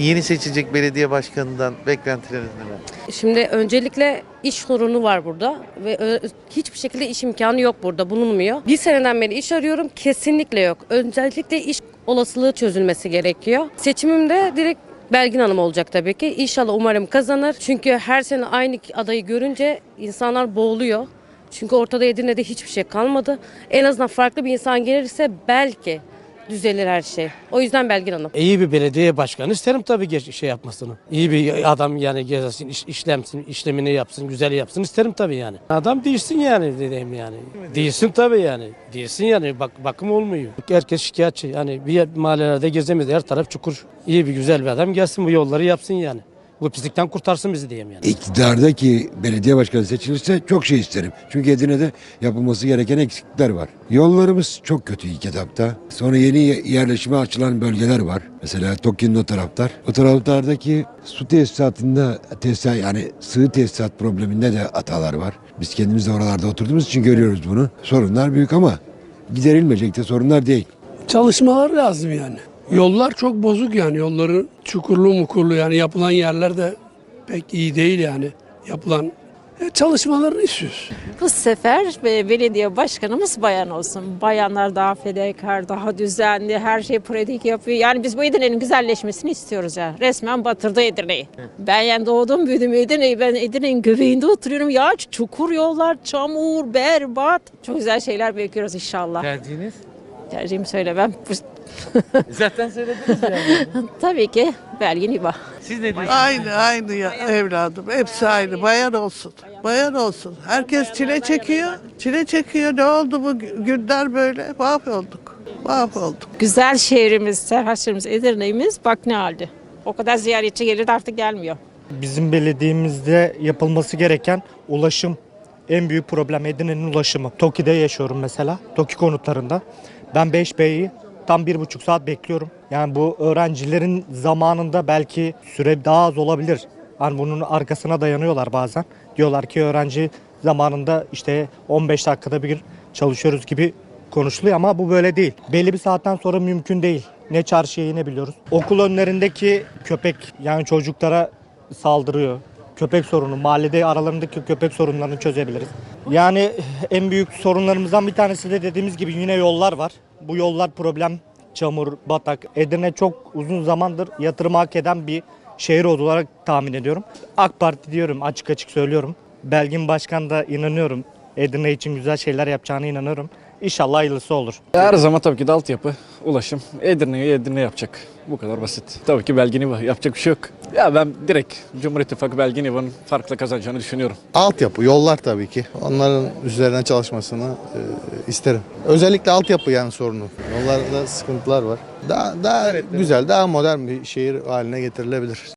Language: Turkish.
Yeni seçilecek belediye başkanından beklentileriniz neler? Şimdi öncelikle iş sorunu var burada ve hiçbir şekilde iş imkanı yok burada bulunmuyor. Bir seneden beri iş arıyorum kesinlikle yok. Öncelikle iş olasılığı çözülmesi gerekiyor. Seçimimde direkt Belgin Hanım olacak tabii ki. İnşallah umarım kazanır. Çünkü her sene aynı adayı görünce insanlar boğuluyor. Çünkü ortada Edirne'de hiçbir şey kalmadı. En azından farklı bir insan gelirse belki düzelir her şey. O yüzden Belgin Hanım. İyi bir belediye başkanı isterim tabii şey yapmasını. İyi bir adam yani gezsin, iş, işlemsin, işlemini yapsın, güzel yapsın isterim tabii yani. Adam değilsin yani dediğim yani. Değilsin tabii yani. Değilsin yani bak bakım olmuyor. Herkes şikayetçi yani bir mahallelerde gezemiyoruz her taraf çukur. İyi bir güzel bir adam gelsin bu yolları yapsın yani. Bu pislikten kurtarsın bizi diyeyim yani. İktidardaki belediye başkanı seçilirse çok şey isterim. Çünkü Edirne'de yapılması gereken eksiklikler var. Yollarımız çok kötü ilk etapta. Sonra yeni yerleşime açılan bölgeler var. Mesela Tokyo'nun o taraftar. O taraflardaki su tesisatında tesisat yani sığ tesisat probleminde de hatalar var. Biz kendimiz de oralarda oturduğumuz için görüyoruz bunu. Sorunlar büyük ama giderilmeyecek de sorunlar değil. çalışmalar lazım yani. Yollar çok bozuk yani yolların çukurlu mukurlu yani yapılan yerler de pek iyi değil yani yapılan e, çalışmalarını istiyoruz. Bu sefer e, belediye başkanımız bayan olsun. Bayanlar daha fedakar, daha düzenli, her şey pratik yapıyor. Yani biz bu Edirne'nin güzelleşmesini istiyoruz ya. Resmen batırdı Edirne'yi. Ben yani doğdum büyüdüm Edirne'yi. Ben Edirne'nin göbeğinde oturuyorum. Ya çukur yollar, çamur, berbat. Çok güzel şeyler bekliyoruz inşallah. Tercihiniz? Tercihimi söylemem. Zaten söylediniz yani. Tabii ki Belgin İba. Siz ne diyorsunuz? Aynı aynı ya evladım. Hepsi aynı. Bayan olsun. Bayan olsun. Herkes çile çekiyor. Çile çekiyor. Ne oldu bu günler böyle? Mahvolduk. Mahvolduk. Güzel şehrimiz, Serhaçlarımız, Edirne'miz bak ne halde. O kadar ziyaretçi gelir artık gelmiyor. Bizim belediyemizde yapılması gereken ulaşım en büyük problem Edirne'nin ulaşımı. TOKİ'de yaşıyorum mesela. TOKİ konutlarında. Ben 5B'yi tam bir buçuk saat bekliyorum. Yani bu öğrencilerin zamanında belki süre daha az olabilir. Hani bunun arkasına dayanıyorlar bazen. Diyorlar ki öğrenci zamanında işte 15 dakikada bir çalışıyoruz gibi konuşuluyor ama bu böyle değil. Belli bir saatten sonra mümkün değil. Ne çarşıya inebiliyoruz. Okul önlerindeki köpek yani çocuklara saldırıyor. Köpek sorunu, mahallede aralarındaki köpek sorunlarını çözebiliriz. Yani en büyük sorunlarımızdan bir tanesi de dediğimiz gibi yine yollar var. Bu yollar problem, çamur, batak. Edirne çok uzun zamandır yatırım hak eden bir şehir olarak tahmin ediyorum. AK Parti diyorum, açık açık söylüyorum. Belgin Başkan da inanıyorum. Edirne için güzel şeyler yapacağına inanıyorum. İnşallah hayırlısı olur. Her zaman tabii ki de altyapı, ulaşım. Edirne'yi Edirne yapacak. Bu kadar basit. Tabii ki Belgin İva. Yapacak bir şey yok. Ya ben direkt Cumhur İttifakı Belgin İva'nın farklı kazanacağını düşünüyorum. Altyapı, yollar tabii ki. Onların üzerine çalışmasını e, isterim. Özellikle altyapı yani sorunu. Yollarda sıkıntılar var. Daha, daha güzel, daha modern bir şehir haline getirilebilir.